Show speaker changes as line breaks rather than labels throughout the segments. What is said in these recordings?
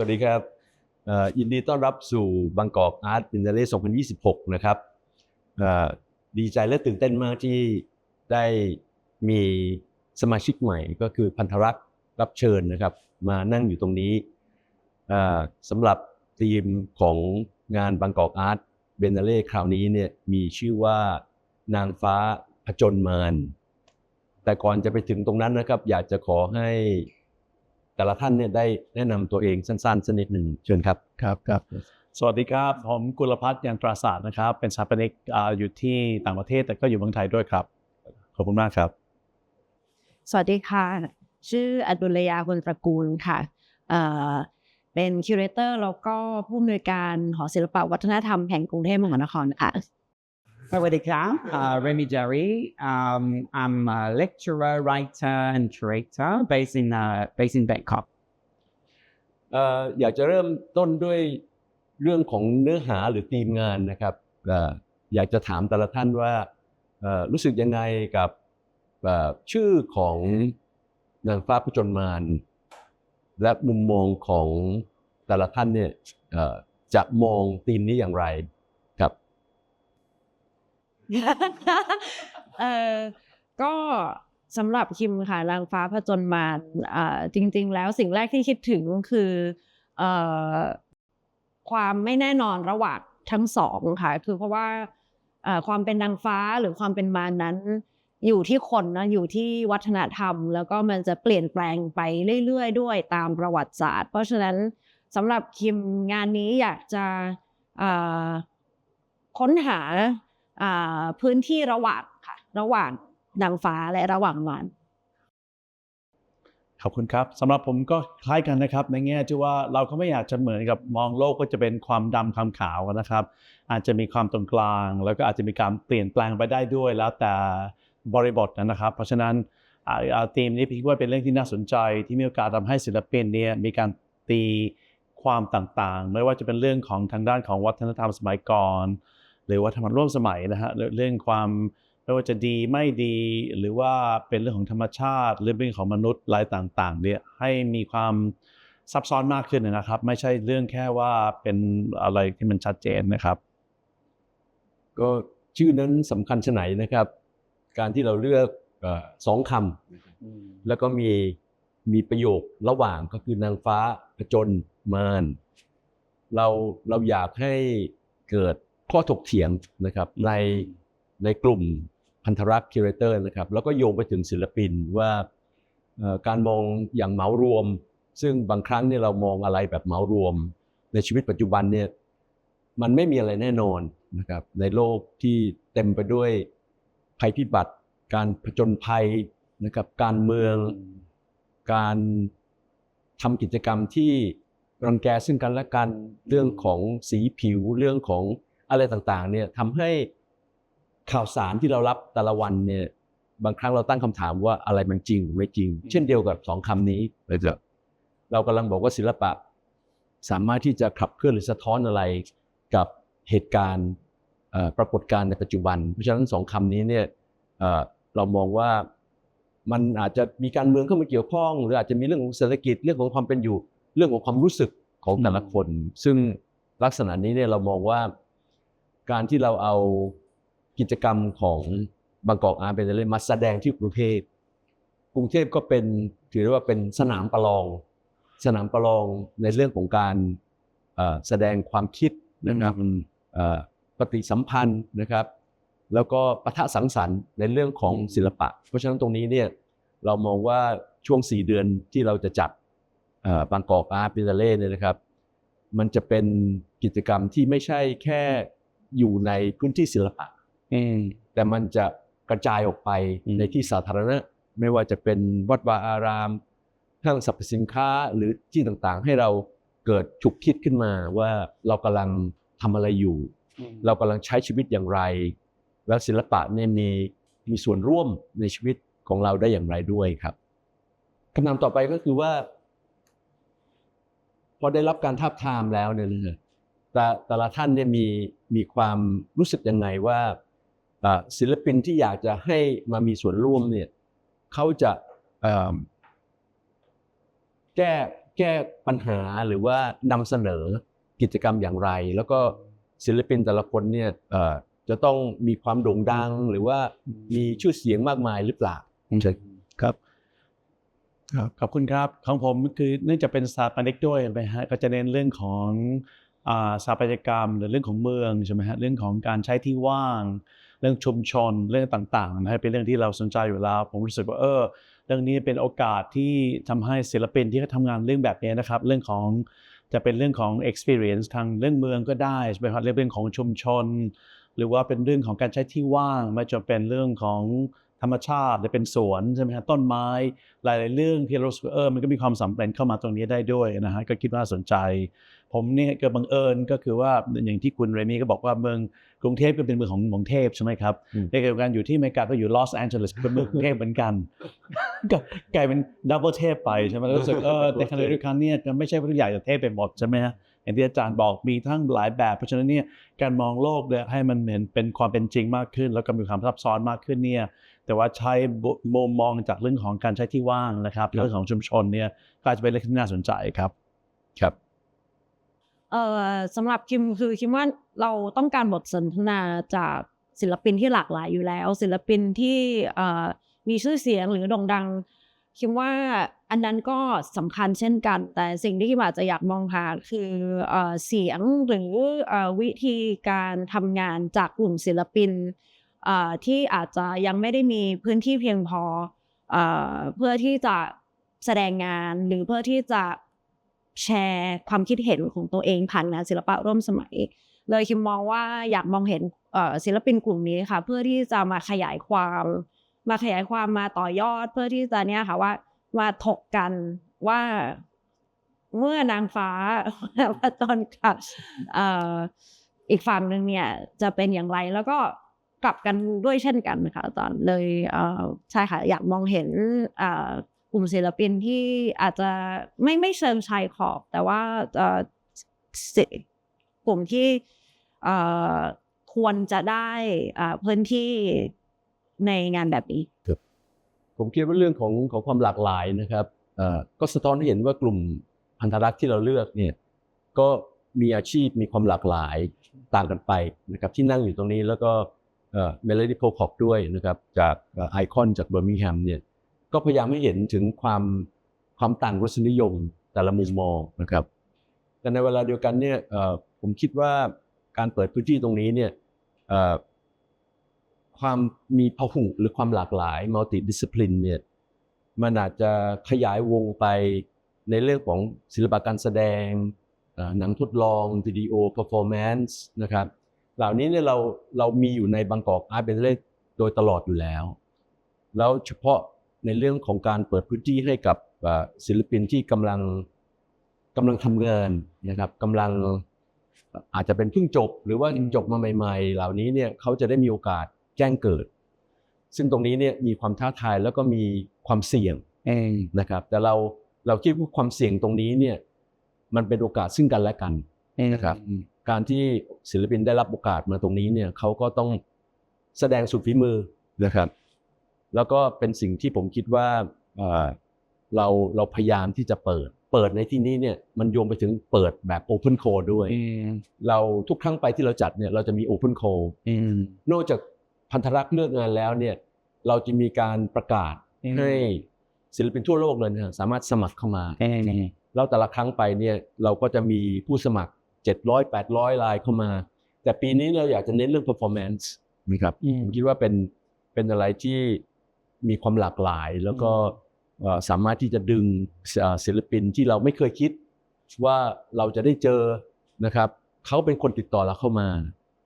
สวัสดีครับยินดีต้อนรับสู่บางกอกอาร์ตบินเดเล่2026 นะครับดีใจและตื่นเต้นมากที่ได้มีสมาชิกใหม่ก็คือพันธรักษ์รับเชิญนะครับ มานั่งอยู่ตรงนี้สำหรับธีมของงานบางกอกอาร์ตเบนเดเล่คราวนี้เนี่ยมีชื่อว่านางฟ้าผจญมารแต่ก่อนจะไปถึงตรงนั้นนะครับ อยากจะขอให้ แต่ละท่านเนี่ยได้แนะนำตัวเองสั้นๆสักนิดหนึ่งเชิญครับ
ครับครับสวัสดีครับ ผมกุลพัฒน์ยันตราศาสตร์นะครับ เป็นสถาปนิกอ่าอยู่ที่ต่างประเทศแต่ก็อยู่เมืองไทยด้วยครับ ขอบคุณมากครับ
สวัสดีค่ะ ชื่ออดุลยาคุณตระกูลค่ะเอ่อเป็นคิวเรเตอร์แล้วก็ผู้อำนวยการหอศิลปวัฒนธรรมแห่งกรุงเทพมหานครค่ะ
Sawadika, uh, Remy Jerry. Um, I'm a lecturer, writer, and curator based in uh, based in Bangkok.
เอ่ออยากจะเริ่มต้นด้วยเรื่องของเนื้อหาหรือธีมงานนะครับเอ่ออยากจะถามแต่ละท่านว่าเอ่อรู้สึกยังไงกับเอ่อชื่อของนางฟ้าผู้จญมารและมุมมองของแต่ละท่านเนี่ยเอ่อจะมองธีมนี้อย่างไร
เออก็สำหรับคิมค่ะนางฟ้าผจญมารอ่าจริง ๆ แล้วสิ่งแรกที่คิดถึงคือเอ่อความไม่แน่นอนระหว่างทั้งสองค่ะคือเพราะว่าความเป็นนางฟ้าหรือความเป็นมารนั้น อยู่ที่คนนะอยู่ที่วัฒนธรรม แล้วก็มันจะเปลี่ยนแปลงไปเรื่อยๆ ด้วยตามประวัติศาสตร์ เพราะฉะนั้นสำหรับคิมงานนี้อยากจะค้นหา พื้นที่ระหว่างค่ะ ระหว่างนางฟ้าและระหว่างมาร
ขอบคุณครับสำหรับผมก็คล้ายกันนะครับ ในแง่ที่ว่าเราก็ไม่อยากจะเหมือนกับมองโลกก็จะเป็นความดำความขาวนะครับ อาจจะมีความตรงกลาง แล้วก็อาจจะมีการเปลี่ยนแปลงไปได้ด้วยแล้วแต่บริบทนะครับ เพราะฉะนั้นอ่าอ่าธีมนี้พี่ว่าเป็นเรื่องที่น่าสนใจที่มีโอกาสทำให้ศิลปินเนี่ยมีการตีความต่างๆ ไม่ว่าจะเป็นเรื่องของทางด้านของวัฒนธรรมสมัยก่อน หรือวัฒนธรรมร่วมสมัยนะฮะเรื่องเรื่องความไม่ว่าจะดีไม่ดี หรือว่าเป็นเรื่องของธรรมชาติหรือเรื่องของมนุษย์อะไรต่างๆเนี่ยให้มีความซับซ้อนมากขึ้นนะครับ ไม่ใช่เรื่องแค่ว่าเป็นอะไรที่มันชัดเจนนะครับ
ก็ชื่อนั้นสำคัญชะไหนนะครับ การที่เราเลือกเอ่อสองคำแล้วก็มีมีประโยคระหว่างก็คือนางฟ้าผจญมารเราเราอยากให้เกิด ข้อถกเถียงนะครับในในกลุ่มพันธรักษ์คิวเรเตอร์นะครับแล้วก็โยงไปถึงศิลปินว่าเอ่อการมองอย่างเหมารวม ซึ่งบางครั้งเนี่ยเรามองอะไรแบบเหมารวม ในชีวิตปัจจุบันเนี่ยมันไม่มีอะไรแน่นอนนะครับในโลกที่เต็มไปด้วยภัยพิบัติ การผจญภัยนะครับการเมืองการทำกิจกรรมที่รังแกซึ่งกันและกันเรื่องของสีผิวเรื่องของ อะไรต่างๆเนี่ยทำให้ข่าวสารที่เรารับแต่ละวันเนี่ยบางครั้งเราตั้งคำถามว่าอะไรมันจริงหรือไม่จริง เช่นเดียวกับสองคำนี้เลยจะเรากำลังบอกว่าศิลปะ สามารถที่จะขับเคลื่อนหรือสะท้อนอะไรกับเหตุการณ์เอ่อปรากฏการณ์ในปัจจุบัน เพราะฉะนั้นสองคำนี้เนี่ยเอ่อเรามองว่ามันอาจจะมีการเมืองเข้ามาเกี่ยวข้อง หรืออาจจะมีเรื่องของเศรษฐกิจเรื่องของความเป็นอยู่ เรื่องของความรู้สึกของแต่ละคน ซึ่งลักษณะนี้เนี่ยเรามองว่า การที่เราเอากิจกรรมของบางกอกอาร์ตเป็นอะไรมาแสดงที่กรุงเทพกรุงเทพก็เป็นถือได้ว่าเป็นสนามประลอง สนามประลองในเรื่องของการเอ่อแสดงความคิดนะครับเอ่อปฏิสัมพันธ์นะครับ แล้วก็ปะทะสังสรรค์ในเรื่องของศิลปะ เพราะฉะนั้นตรงนี้เนี่ยเรามองว่าช่วง 4 เดือนที่เราจะจัดเอ่อบางกอกอาร์ตบิเล่เนี่ยนะครับ มันจะเป็นกิจกรรมที่ไม่ใช่แค่ อยู่ในพื้นที่ศิลปะ
อืม
แต่มันจะกระจายออกไป
อืม
ในที่สาธารณะ ไม่ว่าจะเป็นวัดวาอารามห้างสรรพสินค้าหรือที่ต่างๆ ให้เราเกิดฉุกคิดขึ้นมาว่าเรากำลังทำอะไรอยู่ เรากำลังใช้ชีวิตอย่างไร แล้วศิลปะเนี่ยมีมีส่วนร่วมในชีวิตของเราได้อย่างไรด้วยครับคำถามต่อไปก็คือว่า พอได้รับการทาบทามแล้วเนี่ยนะฮะ แต่แต่ละท่านเนี่ยมีมีความรู้สึกยังไงว่าศิลปินที่อยากจะให้มามีส่วนร่วมเนี่ยเขาจะแก้แก้ปัญหาหรือว่านำเสนอกิจกรรมอย่างไร แล้วก็ศิลปินแต่ละคนเนี่ยจะต้องมีความโด่งดังหรือว่ามีชื่อเสียงมากมายหรือเปล่า
ครับครับขอบคุณครับของผมคือเนื่องจากเป็นสถาปนิกด้วยไหมฮะก็จะเน้นเรื่องของ สถาปัตยกรรมหรือเรื่องของเมืองใช่ไหมฮะเรื่องของการใช้ที่ว่าง เรื่องชุมชนเรื่องต่างๆนะฮะเป็นเรื่องที่เราสนใจอยู่แล้ว ผมรู้สึกว่าเออเรื่องนี้เป็นโอกาสที่ทำให้ศิลปินที่เขาทำงานเรื่องแบบนี้นะครับ เรื่องของจะเป็นเรื่องของ experience ทางเรื่องเมืองก็ได้ใช่ไหมครับเรื่องของชุมชน หรือว่าเป็นเรื่องของการใช้ที่ว่างไม่จะเป็นเรื่องของธรรมชาติหรือเป็นสวนใช่ไหมฮะต้นไม้ หลาย ๆ เรื่องที่เราเออมันก็มีความสำเร็จเข้ามาตรงนี้ได้ด้วยนะฮะก็คิดว่าสนใจ ผมเนี่ยก็บังเอิญก็คือว่าอย่างที่คุณเรมี่ก็บอกว่าเมืองกรุงเทพก็เป็นเมืองของของเทพใช่ไหมครับ
อืม
ในเดียวกันอยู่ที่อเมริกาก็อยู่ลอสแอนเจลิสเป็นเมืองกรุงเทพเหมือนกันก็กลายเป็นดับเบิลเทพไปใช่ไหมรู้สึกเออในขณะเดียวกันเนี่ยจะไม่ใช่ว่าทุกอย่างจะเทพไปหมดใช่ไหมฮะอย่างที่อาจารย์บอกมีทั้งหลายแบบ เพราะฉะนั้นเนี่ยการมองโลกเนี่ยให้มันเห็นเป็นความเป็นจริงมากขึ้น แล้วก็มีความซับซ้อนมากขึ้นเนี่ยแต่ว่าใช้มุมมองจากเรื่องของการใช้ที่ว่างนะครับเรื่องของชุมชนเนี่ยก็อาจจะเป็นเรื่องที่น่าสนใจครับ
ครับ
เอ่อสำหรับคิมคือคิมว่าเราต้องการบทสนทนาจากศิลปินที่หลากหลายอยู่แล้ว ศิลปินที่เอ่อมีชื่อเสียงหรือโด่งดัง คิดว่าอันนั้นก็สำคัญเช่นกัน แต่สิ่งที่คิมอาจจะอยากมองหาคือเอ่อเสียงหรือเอ่อวิธีการทำงานจากกลุ่มศิลปินเอ่อที่อาจจะยังไม่ได้มีพื้นที่เพียงพอเอ่อเพื่อที่จะแสดงงานหรือเพื่อที่จะ แชร์ความคิดเห็นของตัวเองผ่านงานศิลปะร่วมสมัย เลยคิมมองว่าอยากมองเห็นศิลปินกลุ่มนี้ค่ะเพื่อที่จะมาขยายความมาขยายความมาต่อยอดเพื่อที่จะเนี่ยค่ะว่ามาถกกันว่าเมื่อนางฟ้าผจญกับเอ่ออีกฝั่งหนึ่งเนี่ยจะเป็นอย่างไรแล้วก็กลับกันด้วยเช่นกันค่ะอาจารย์เลยใช่ค่ะอยากมองเห็น กลุ่มศิลปินที่อาจจะไม่ไม่เชิงชายขอบ แต่ว่ากลุ่มที่ควรจะได้พื้นที่ในงานแบบนี้
ผมคิดว่าเรื่องของของความหลากหลายนะครับก็สะท้อนให้เห็นว่ากลุ่มพันธรักษ์ที่เราเลือกเนี่ยก็มีอาชีพมีความหลากหลายต่างกันไปนะครับที่นั่งอยู่ตรงนี้แล้วก็เมโลดี้โพคอกด้วยนะครับจากไอคอนจากเบอร์มิงแฮมเนี่ย ก็พยายามให้เห็นถึงความความต่างรสนิยมแต่ละมุมมองนะครับ แต่ในเวลาเดียวกันเนี่ยผมคิดว่าการเปิดพื้นที่ตรงนี้เนี่ยความมีพหุหรือความหลากหลายมัลติดิส i พลินเนี่ยมันอาจจะขยายวงไปในเรื่องของศิลปะการแสดง หนังทดลองวิดีโอ performance นะครับ เหล่านี้เนี่ยเราเรามีอยู่ในบางกอกอาร์ตเบนเล่โดยตลอดอยู่แล้ว แล้วเฉพาะ ในเรื่องของการเปิดพื้นที่ให้กับเอ่อศิลปินที่กำลังกำลังทำงานนะครับกำลังอาจจะเป็นเพิ่งจบ หรือว่าจบมาใหม่ ๆ เหล่านี้เนี่ยเขาจะได้มีโอกาสแจ้งเกิด ซึ่งตรงนี้เนี่ยมีความท้าทายแล้วก็มีความเสี่ยง
เอง
นะครับ แต่เราเราคิดว่าความเสี่ยงตรงนี้เนี่ยมันเป็นโอกาสซึ่งกันและกัน
เอง
นะครับ การที่ศิลปินได้รับโอกาสมาตรงนี้เนี่ยเขาก็ต้องแสดงสุดฝีมือนะครับ แล้วก็เป็นสิ่งที่ผมคิดว่าเอ่อเราเราพยายามที่จะเปิด เปิดในที่นี้เนี่ยมันโยงไปถึงเปิดแบบ Open Call ด้วย
เอง
เราทุกครั้งไปที่เราจัดเนี่ยเราจะมี Open Call
เอง
นอกจากพันธรักษ์เลือกงานแล้วเนี่ยเราจะมีการประกาศให้ศิลปินทั่วโลกเลยนะสามารถสมัครเข้ามา
เองเอง
แล้วแต่ละครั้งไปเนี่ยเราก็จะมีผู้สมัคร 700 800รายเข้ามา แต่ปีนี้เราอยากจะเน้นเรื่อง performance นะครับผมคิดว่าเป็นเป็นอะไรที่ มีความหลากหลาย แล้วก็เอ่อสามารถที่จะดึงเอ่อศิลปินที่เราไม่เคยคิด ว่าเราจะได้เจอนะครับเขาเป็นคนติดต่อเราเข้ามา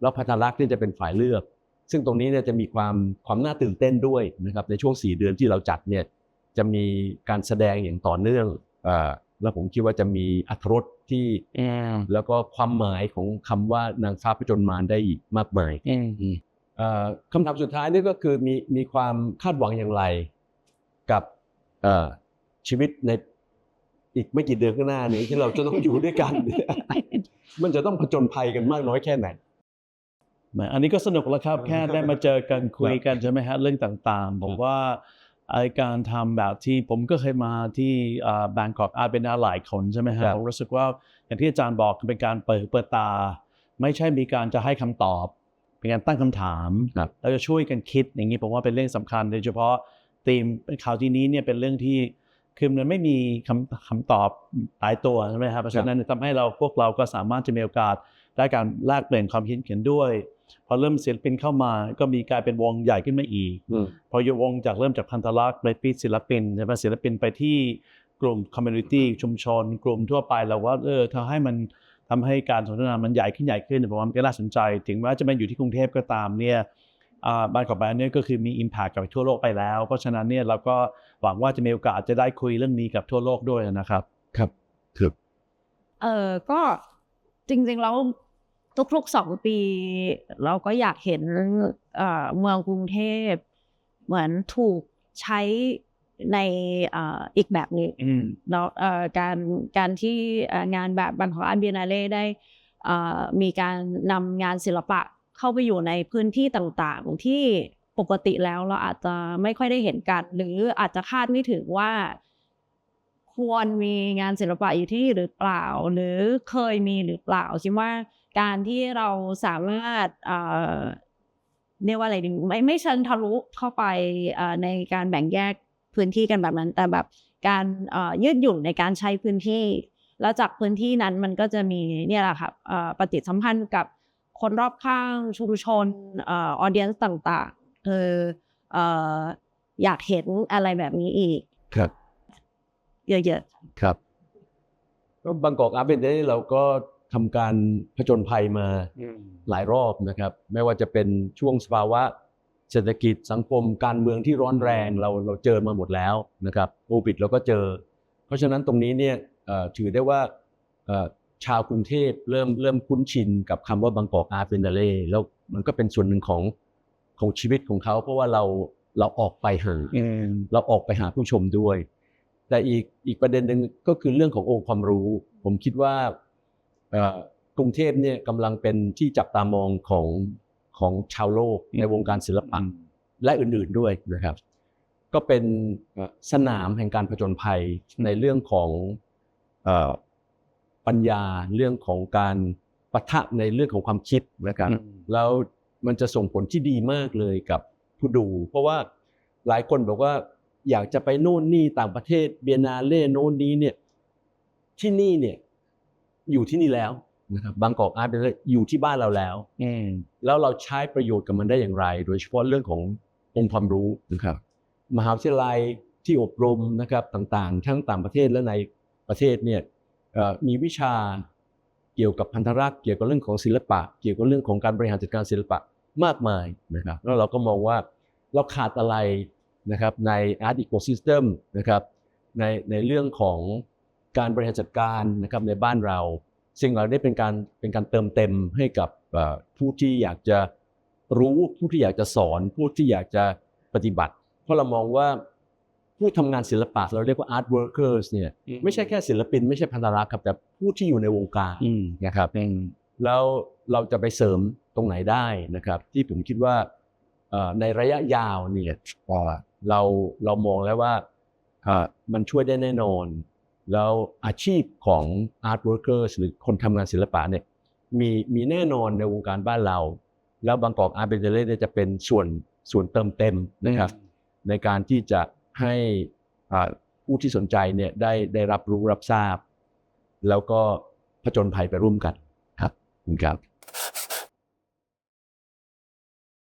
แล้วพัฒนารักษ์เนี่ยจะเป็นฝ่ายเลือก ซึ่งตรงนี้เนี่ยจะมีความความน่าตื่นเต้นด้วยนะครับในช่วง 4 เดือนที่เราจัดเนี่ยจะมีการแสดงอย่างต่อเนื่องเอ่อแล้วผมคิดว่าจะมีอรรถรสที่
เอง
แล้วก็ความหมายของคำว่านางฟ้าผจญมารได้อีกมากมาย
เอง
เอ่อ คำถามสุดท้ายนี่ก็คือมีมีความคาดหวังอย่างไรกับเอ่อชีวิตในอีกไม่กี่เดือนข้างหน้านี้ที่เราจะต้องอยู่ด้วยกัน มันจะต้องผจญภัยกันมากน้อยแค่ไหน
แหมอันนี้ก็สนุกแล้วครับแค่ได้มาเจอกันคุยกันใช่ไหมฮะเรื่องต่างๆผมว่าไอการทำแบบที่ผมก็เคยมาที่บางกอกอาร์เบนาหลายคนใช่ไหม
ครั
ฮะ
บ
ผมรู้สึกว่าอย่างที่อาจารย์บอกเป็นการเปิดหูเปิดตา ไม่ใช่มีการจะให้คำตอบ เป็นการตั้งคำถาม
ครับ
แล้วจะช่วยกันคิดอย่างนี้ผมว่าเป็นเรื่องสำคัญ โดยเฉพาะธีมข่าวที่นี้เนี่ยเป็นเรื่องที่คือมันไม่มีคำคำตอบตายตัวใช่ไหมครับเพราะฉะนั้นทำให้เราพวกเราก็สามารถจะมีโอกาสได้การแลกเปลี่ยนความคิดเห็นด้วย พอเริ่มศิลปินเข้ามาก็มีกลายเป็นวงใหญ่ขึ้นมาอีก
อืม
พอยกวงจากเริ่มจากพันธลักษณ์ไปที่ศิลปินใช่ไหมศิลปินไปที่กลุ่มคอมมูนิตี้ชุมชน กลุ่มทั่วไปเราว่าเออถ้าให้มัน ทำให้การสนทนามันใหญ่ขึ้นใหญ่ขึ้นผมว่ามันก็น่าสนใจ ถึงแม้จะมาอยู่ที่กรุงเทพก็ตามเนี่ยอ่าบ้านของแบรนด์เนี่ยก็คือมี Impact กับทั่วโลกไปแล้ว เพราะฉะนั้นเนี่ยเราก็หวังว่าจะมีโอกาสจะได้คุยเรื่องนี้กับทั่วโลกด้วยนะครับ
ครับครับ
เออก็จริงๆแล้วทุกๆสองปี เราก็อยากเห็นเอ่อเมืองกรุงเทพ เหมือนถูกใช้ ในเอ่ออีกแบบนี้
อืม
เนาะเอ่อการการที่เอ่องานแบบบันของอันเบียนาเล่ได้เอ่อมีการนำงานศิลปะเข้าไปอยู่ในพื้นที่ต่างๆ ที่ปกติแล้วเราอาจจะไม่ค่อยได้เห็นกัน หรืออาจจะคาดไม่ถึงว่า ควรมีงานศิลปะอยู่ที่นี่หรือเปล่า หรือเคยมีหรือเปล่าคิดว่าการที่เราสามารถเอ่อเรียกว่าอะไรดีไม่ไม่เชิงทะลุเข้าไปเอ่อในการแบ่งแยก พื้นที่กันแบบนั้น แต่แบบการเอ่อยืดหยุ่นในการใช้พื้นที่ แล้วจากพื้นที่นั้นมันก็จะมีเนี่ยแหละครับเอ่อปฏิสัมพันธ์กับคนรอบข้างชุมชนเอ่อออเดียนต่างๆเออเอ่ออยากเห็นอะไรแบบนี้อีก
ครับ
เยอะๆ
ครับก็บางกอกอาร์เบนเดเราก็ทำการผจญภัยมาหลายรอบนะครับ ไม่ว่าจะเป็นช่วงสภาวะ เศรษฐกิจสังคมการเมืองที่ร้อนแรงเราเราเจอมาหมดแล้วนะครับโควิดเราก็เจอ เพราะฉะนั้นตรงนี้เนี่ยเอ่อถือได้ว่าเอ่อชาวกรุงเทพเริ่มเริ่มคุ้นชินกับคำว่าบางกอกอาร์เบนเดแล้วมันก็เป็นส่วนหนึ่งของของชีวิตของเขา เพราะว่าเราเราออกไปหา
อืม
เราออกไปหาผู้ชมด้วย แต่อีกอีกประเด็นหนึ่งก็คือเรื่องขององค์ความรู้ ผมคิดว่าเอ่อกรุงเทพเนี่ยกำลังเป็นที่จับตามองของ ของชาวโลกในวงการศิลปะและอื่นๆด้วยนะครับ ก็เป็นเอ่อสนามแห่งการผจญภัยในเรื่องของเอ่อปัญญาเรื่องของการปะทะในเรื่องของความคิดนะครับ
อืม
แล้วมันจะส่งผลที่ดีมากเลยกับผู้ดู เพราะว่าหลายคนบอกว่าอยากจะไปโน่นนี่ต่างประเทศเบียนาเล่โน่นนี้เนี่ยที่นี่เนี่ยอยู่ที่นี่แล้ว นะครับบางกอกอาร์ตเป็นอยู่ที่บ้านเราแล้ว
อืม
แล้วเราใช้ประโยชน์กับมันได้อย่างไร โดยเฉพาะเรื่องขององค์ความรู้นะครับมหาวิทยาลัยที่อบรมนะครับต่างๆ ทั้งต่างประเทศและในประเทศเนี่ยเอ่อมีวิชาเกี่ยวกับพันธรักษ์เกี่ยวกับเรื่องของศิลปะ เกี่ยวกับเรื่องของการบริหารจัดการศิลปะมากมายนะครับแล้วเราก็มองว่าเราขาดอะไรนะครับใน Art Ecosystem นะครับในในเรื่องของการบริหารจัดการนะครับในบ้านเรา สิ่งเหล่านี้เป็นการเป็นการเติมเต็มให้กับเอ่อผู้ที่อยากจะรู้ผู้ที่อยากจะสอน ผู้ที่อยากจะปฏิบัติ เพราะเรามองว่าผู้ทำงานศิลปะเราเรียกว่า art workers เนี่ย
อืม
ไม่ใช่แค่ศิลปิน ไม่ใช่พันธรักษ์ครับแต่ผู้ที่อยู่ในวงการ
อืม
นะครับ
เป็น
แล้วเราจะไปเสริมตรงไหนได้นะครับ ที่ผมคิดว่าเอ่อในระยะยาวเนี่ยเอ่อเราเรามองแล้วว่าเอ่อมันช่วยได้แน่นอน แล้วอาชีพของ art workers หรือคนทำงานศิลปะเนี่ยมีมีแน่นอนในวงการบ้านเรา แล้วบางกอกอาร์เบเดเล่จะเป็นส่วนส่วนเติมเต็มนะครับ ในการที่จะให้อ่าผู้ที่สนใจเนี่ยได้ได้รับรู้รับทราบ แล้วก็ผจญภัยไปร่วมกันครับขอบคุณครับ